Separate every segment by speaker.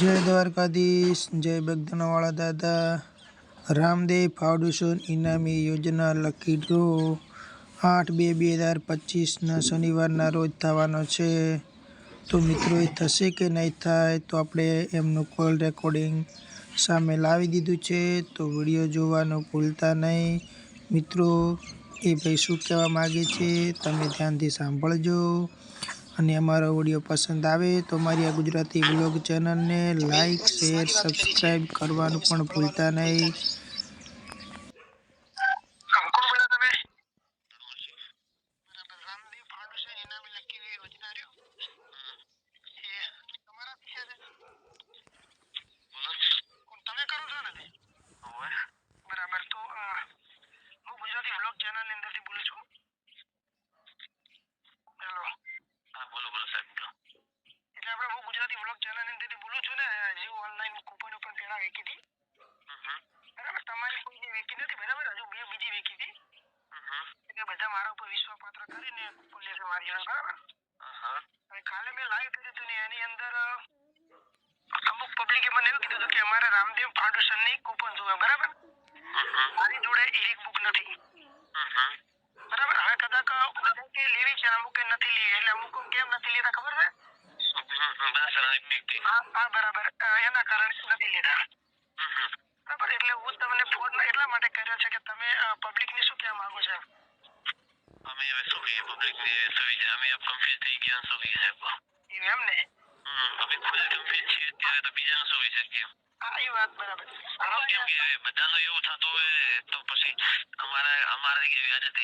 Speaker 1: જય દ્વારકાધીશ, જય બગદાણાવાળા દાદા. રામદેવ ફાઉન્ડેશન ઇનામી યોજના લકી ડ્રો. આઠ બે બે હજાર પચીસના શનિવારના રોજ થવાનો છે. તો મિત્રો, એ થશે કે નહીં થાય તો આપણે એમનું કોલ રેકોર્ડિંગ સામે લાવી દીધું છે. તો વીડિયો જોવાનું ભૂલતા નહીં. મિત્રો, એ ભાઈ શું કહેવા માગે છે, તમે ધ્યાનથી સાંભળજો. અને અમારો વીડિયો પસંદ આવે તો મારી આ ગુજરાતી બ્લોગ ચેનલને લાઈક શેર સબસ્ક્રાઈબ કરવાનું પણ ભૂલતા નહીં?
Speaker 2: બરાબર, તો હું ગુજરાતી બ્લોગ ચેનલની અંદરથી બોલું છું હેલો
Speaker 3: હા બોલો બોલો સાહેબ બોલો
Speaker 2: એટલે આપણે હું ગુજરાતી વ્લોગ ચેનલની અંદરથી બોલું છું ને જીવ ઓનલાઈન કૂપન ઉપર પેલા વેચી હતી
Speaker 3: હમ
Speaker 2: બરાબર તમારી કોઈની વેચી નથી બરાબર હજુ બે બીજી વેચી હતી
Speaker 3: હમ
Speaker 2: એટલે બધા મારા ઉપર વિશ્વાસપાત્ર કરીને કૂપન લેશે મારી જોડે બરાબર
Speaker 3: હા
Speaker 2: અને કાલે મેં લાઈવ કર્યું હતું ને એની અંદર અ, અમુક પબ્લિકે મને એવું કીધું હતું કે અમારે રામદેવ ફાઉન્ડેશનની કૂપન જોવે બરાબર મારી જોડે ઈ બુક નથી બરાબર હવે કદાચ બધા કે લેવી છે અને અમુક કે નથી લેવી એટલે અમુક કેમ નથી લેતા ખબર છે?
Speaker 3: બસ રાઈટ
Speaker 2: હા હા બરાબર. એના કારણે નથી લેતા બરાબર એટલે હું તમને ફોન એટલા માટે કર્યો છે કે તમે પબ્લિક શું કહેવા માંગો છો?
Speaker 3: અમે હવે શું કહીએ પબ્લિક સુવિધા અમે આપ કન્ફ્યુઝ થઈ ગયા શું કહીએ સાહેબ
Speaker 2: એવું એમ ને?
Speaker 3: અમે ખુદ કન્ફ્યુઝ છીએ ત્યારે તો બીજાનું શું કહી શકીએ
Speaker 2: હા એ વાત બરાબર.
Speaker 3: કેમ કે બધાનું એવું થતું હોય તો પછી અમારા અમારે એવી આદત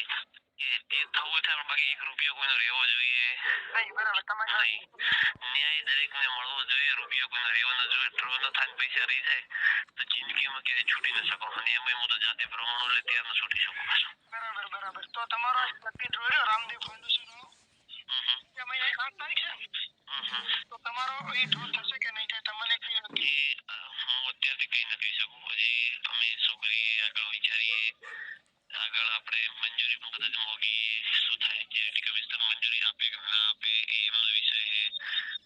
Speaker 3: કે થવું બાકી એક રૂપિયો કોઈનો રહેવો જોઈએ.
Speaker 2: નહીં બરાબર તમારે
Speaker 3: નહીં. ન્યાય દરેકને મળવો જોઈએ રૂપિયો કોઈનો રહેવો ન જોઈએ. ડ્રો ન થાય પૈસા રહી જાય તો જિંદગીમાં ક્યાંય છૂટી ન શકો. અને એમાં હું તો જાતે પ્રમાણો લે ત્યારનો છૂટી શકું
Speaker 2: બરાબર બરાબર. તો તમારો નક્કી રહ્યો રામદેવ ફાઉન્ડેશન વાળો
Speaker 3: હમ
Speaker 2: એ મહિને આઠ તારીખ છે ને? તો તમારો એ ડ્રો થશે કે નહીં થાય તમને કઈ નક્કી
Speaker 3: એ અ, હું અત્યારથી કઈ ન કહી શકું હજી અમે શું કરીએ આગળ વિચારીએ આગળ આપણે મંજૂરી પણ કદાચ મોગીએ શું થાય છે કમિશનર મંજૂરી આપે કે ના આપે એ એમનો વિષય છે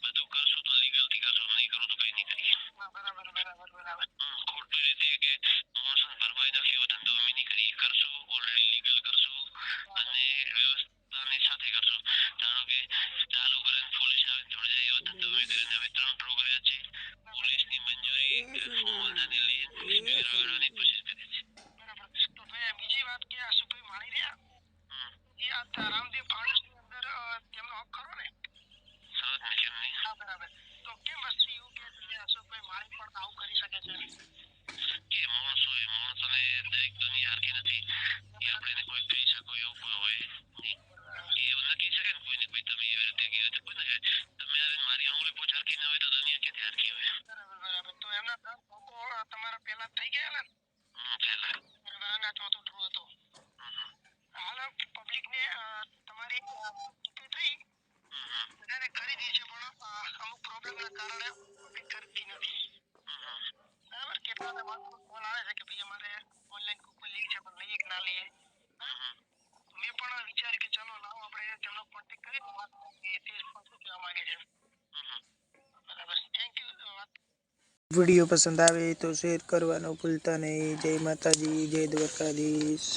Speaker 3: બધું કરશું તો લીગલથી કરશું નહીં કરું તો કઈ નહીં કરીએ
Speaker 2: હા, બરાબર બરાબર બરાબર
Speaker 3: હમ, ખોટું રીતે કે માણસોને ભરમાઈ નાખે એવો ધંધો અમે નહીં કરીએ કરશું ઓલરેડી લીગલ કરશું અને વ્યવસ્થાની સાથે કરશું ધારો કે ચાલુ કરે ને પોલીસ આવે ને જોડે જાય એવો ધંધો અમે કરીને અમે ત્રણ ડ્રો કર્યા છે પોલીસની મંજૂરી અમલદારની લઈએ સ્પીકર કોશિશ કરીએ છીએ
Speaker 2: બરાબર તો ભાઈ બીજી વાત કે આ સુભાઈ માણી રહ્યા એ આ રામદેવ ફાઉન્ડેશનની અંદર અ, તેમનો હક ખરો ને
Speaker 3: સરસ ને કેમ નહીં
Speaker 2: હા બરાબર તો કેમ વસ્તુ એવું કે છે કે અશોકભાઈ માણી પણ આવું કરી શકે છે
Speaker 3: કે માણસો એ માણસોને દરેક દુનિયા હરખી નથી એ આપણે એને કોઈ કહી શકો એવું કોઈ હોય નહીં એ એવું ન કહી શકે ને કોઈને કોઈ તમે એવી રીતે કહ્યું તો કોઈ ના કહે. તમે હવે મારી આંગળી પોચ હરખી ન હોય તો દુનિયા ક્યાંથી હરખી હોય
Speaker 2: બરાબર બરાબર તો એમના ત્રણ લોકો અ, તમારા પહેલા થઈ ગયા ને
Speaker 3: હમ છેલ્લા
Speaker 2: બરાબર અને આ ચોથો ડ્રો હતો
Speaker 3: હમ હમ.
Speaker 2: હાલ પબ્લિક ને અ, તમારી અ, ટિકિટ થઈ
Speaker 3: હમ હમ.
Speaker 2: બધાને ખરીદી છે પણ અ, અમુક પ્રોબ્લેમ ના કારણે પબ્લિક ખરીદતી નથી. બરાબર? કેટલા માણસો કોલ આવે છે કે ભાઈ અમારે ઓનલાઈન કૂપન લઈ છે, પણ લઈએ કે ના લઈએ? મેં પણ વિચાર્યું કે ચલો લાવો આપણે તેમનો કોન્ટેક્ટ કરીને વાત કરીએ. તે પણ શું કહેવા માંગે છે? બરાબર.
Speaker 1: વીડિયો પસંદ આવે તો શેર કરવાનું ભૂલતા નહીં. જય માતાજી, જય દ્વારકાધીશ.